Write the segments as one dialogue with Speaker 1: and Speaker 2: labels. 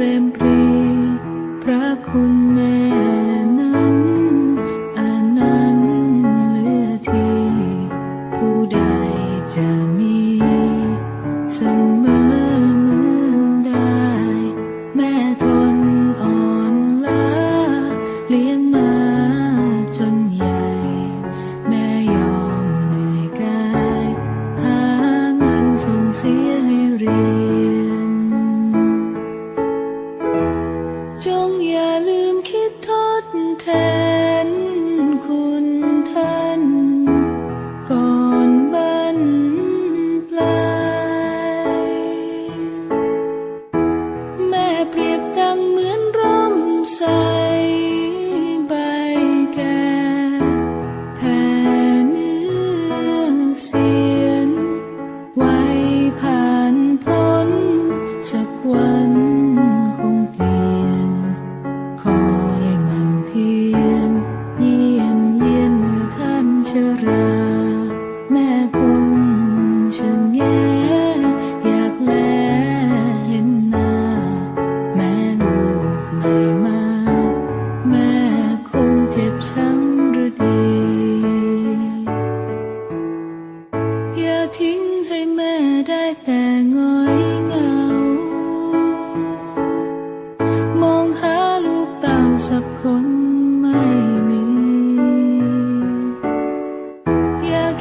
Speaker 1: เปรมปรี พระคุณแม่ cerah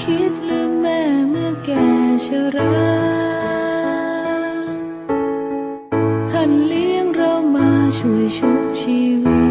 Speaker 1: คิดลืมแม่เมื่อแก่ชราท่านเลี้ยงเรามาช่วยชุบชีวิต